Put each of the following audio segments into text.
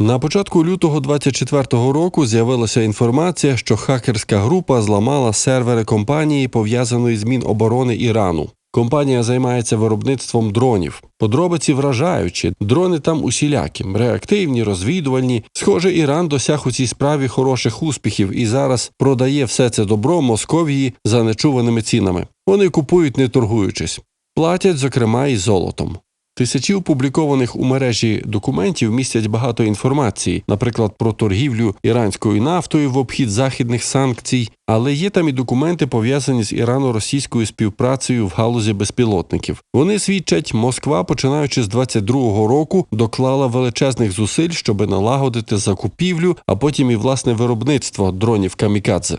На початку лютого 24-го року з'явилася інформація, що хакерська група зламала сервери компанії, пов'язаної з Міноборони Ірану. Компанія займається виробництвом дронів. Подробиці вражаючі. Дрони там усілякі, реактивні, розвідувальні. Схоже, Іран досяг у цій справі хороших успіхів і зараз продає все це добро Московії за нечуваними цінами. Вони купують, не торгуючись. Платять, зокрема, і золотом. Тисячі опублікованих у мережі документів містять багато інформації, наприклад, про торгівлю іранською нафтою в обхід західних санкцій, але є там і документи, пов'язані з ірано-російською співпрацею в галузі безпілотників. Вони свідчать, Москва, починаючи з 22-го року, доклала величезних зусиль, щоби налагодити закупівлю, а потім і власне виробництво дронів камікадзе.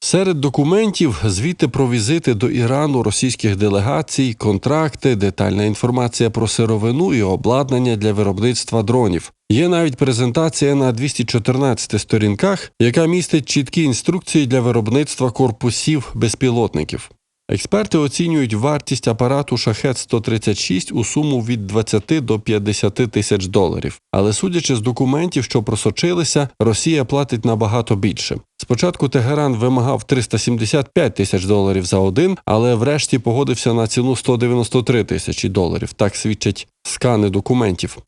Серед документів звіти про візити до Ірану російських делегацій, контракти, детальна інформація про сировину і обладнання для виробництва дронів. Є навіть презентація на 214 сторінках, яка містить чіткі інструкції для виробництва корпусів безпілотників. Експерти оцінюють вартість апарату шахет 136 у суму від 20 до 50 тисяч доларів. Але судячи з документів, що просочилися, Росія платить набагато більше. Спочатку Тегеран вимагав 375 тисяч доларів за один, але врешті погодився на ціну 193 тисячі доларів. Так свідчать скани документів.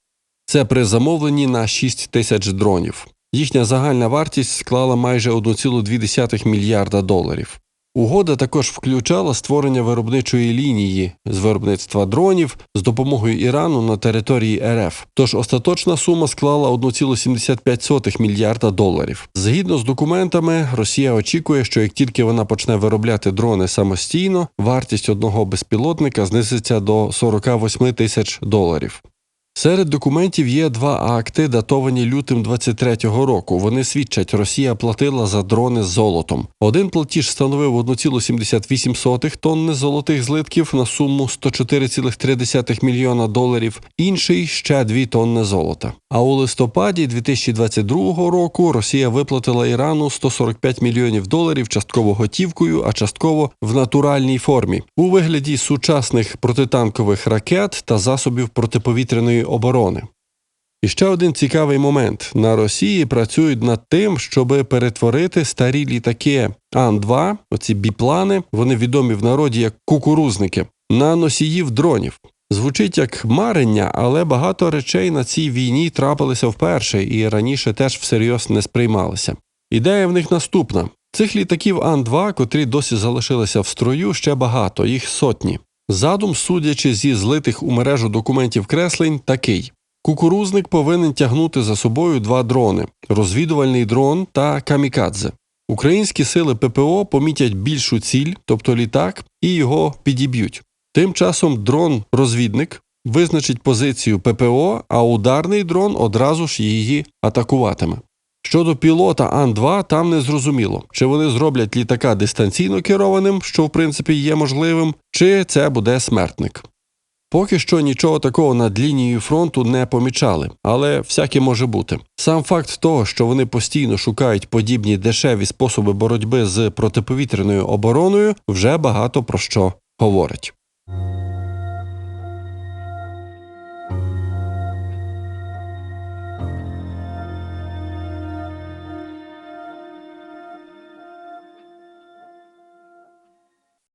Це при замовленні на 6 тисяч дронів. Їхня загальна вартість склала майже 1,2 мільярда доларів. Угода також включала створення виробничої лінії з виробництва дронів з допомогою Ірану на території РФ. Тож остаточна сума склала 1,75 мільярда доларів. Згідно з документами, Росія очікує, що як тільки вона почне виробляти дрони самостійно, вартість одного безпілотника знизиться до 48 тисяч доларів. Серед документів є два акти, датовані лютим 23-го року. Вони свідчать, Росія платила за дрони з золотом. Один платіж становив 1,78 тонни золотих злитків на суму 104,3 мільйона доларів, інший ще 2 тонни золота. А у листопаді 2022 року Росія виплатила Ірану 145 мільйонів доларів частково готівкою, а частково в натуральній формі у вигляді сучасних протитанкових ракет та засобів протиповітряної оборони. І ще один цікавий момент: на Росії працюють над тим, щоб перетворити старі літаки Ан-2, оці біплани, вони відомі в народі як кукурузники, на носіїв дронів. Звучить як марення, але багато речей на цій війні трапилися вперше і раніше теж всерйоз не сприймалися. Ідея в них наступна: цих літаків Ан-2, котрі досі залишилися в строю, ще багато, їх сотні. Задум, судячи зі злитих у мережу документів креслень, такий: кукурузник повинен тягнути за собою два дрони: розвідувальний дрон та камікадзе. Українські сили ППО помітять більшу ціль, тобто літак, і його підіб'ють. Тим часом дрон-розвідник визначить позицію ППО, а ударний дрон одразу ж її атакуватиме. Щодо пілота Ан-2, там не зрозуміло, чи вони зроблять літака дистанційно керованим, що в принципі є можливим, чи це буде смертник. Поки що нічого такого над лінією фронту не помічали, але всяке може бути. Сам факт того, що вони постійно шукають подібні дешеві способи боротьби з протиповітряною обороною, вже багато про що говорить.